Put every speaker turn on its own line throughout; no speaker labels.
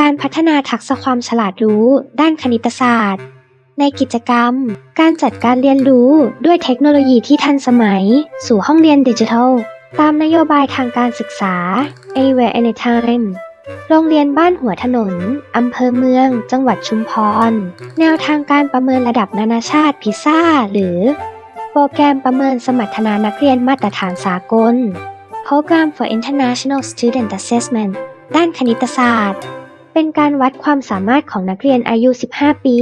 การพัฒนาทักษะความฉลาดรู้ด้านคณิตศาสตร์ ในกิจกรรม การจัดการเรียนรู้ด้วยเทคโนโลยีที่ทันสมัย สู่ห้องเรียนดิจิทัล ตามนโยบายทางการศึกษา Anywhere Anytime โรงเรียนบ้านหัวถนน อำเภอเมือง จังหวัดชุมพร แนวทางการประเมินระดับนานาชาติพิซ่า หรือ โปรแกรมประเมินสมรรถนะนักเรียนมาตรฐานสากล Program for International Student Assessment ด้านคณิตศาสตร์ เป็นการวัดความสามารถของนักเรียนอายุ 15 ปี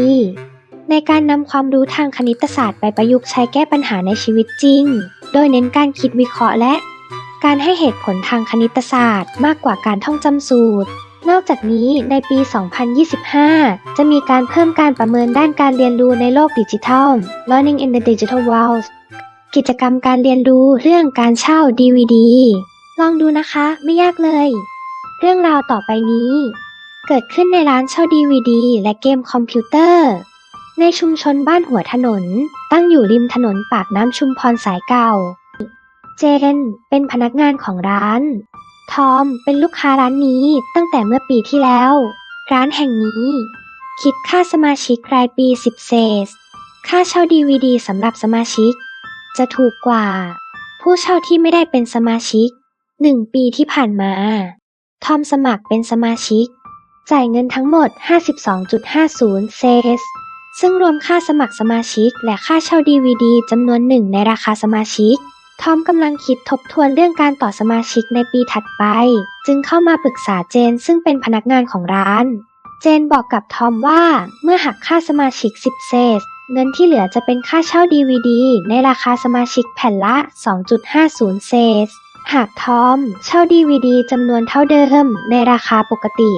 ในการนำความรู้ทางคณิตศาสตร์ไปประยุกต์ใช้แก้ปัญหาในชีวิตจริง โดยเน้นการคิดวิเคราะห์และ การให้เหตุผลทางคณิตศาสตร์ มากกว่าการท่องจำสูตร นอกจากนี้ในปี 2025 จะมีการเพิ่มการประเมินด้านการเรียนรู้ในโลกดิจิทัล Learning in the Digital World กิจกรรมการเรียนรู้เรื่องการเช่า DVD ลองดูนะคะ ไม่ยากเลย เรื่องราวต่อไปนี้ เกิดขึ้นในร้านเช่า DVD และเกมคอมพิวเตอร์ ในชุมชนบ้านหัวถนน ตั้งอยู่ริมถนนปากน้ำชุมพรสายเก่า เจนเป็นพนักงานของร้าน ทอมเป็นลูกค้าร้านนี้ตั้งแต่เมื่อปีที่แล้ว ร้านแห่งนี้ คิดค่าสมาชิกรายปี 10 เซส ค่าเช่า DVD สำหรับสมาชิก จะถูกกว่า ผู้เช่าที่ไม่ได้เป็นสมาชิก1ปีที่ผ่านมา ทอมสมัครเป็นสมาชิก จ่ายเงินทั้งหมด 52.50 เซส ซึ่งรวมค่าสมัครสมาชิก และค่าเช่า DVD จำนวนหนึ่งในราคาสมาชิก ทอมกำลังคิดทบทวนเรื่องการต่อสมาชิกในปีถัดไป จึงเข้ามาปรึกษาเจนซึ่งเป็นพนักงานของร้าน เจนบอกกับทอมว่าเมื่อหักค่าสมาชิก 10 เซส เงินที่เหลือจะเป็นค่าเช่า DVD ในราคาสมาชิกแผ่นละ 2.50 เซส หากทอม เช่าดีวีดีจำนวนเท่าเดิม ในราคาปกติ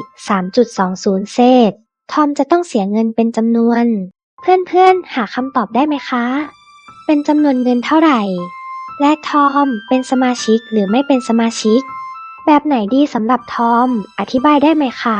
3.20เซสทอมจะต้องเสียเงินเป็นจำนวน เพื่อนๆ หาคำตอบได้ไหมคะ เป็นจำนวนเงินเท่าไหร่ และทอมเป็นสมาชิกหรือไม่เป็นสมาชิก แบบไหนดีสำหรับทอม อธิบายได้ไหมคะ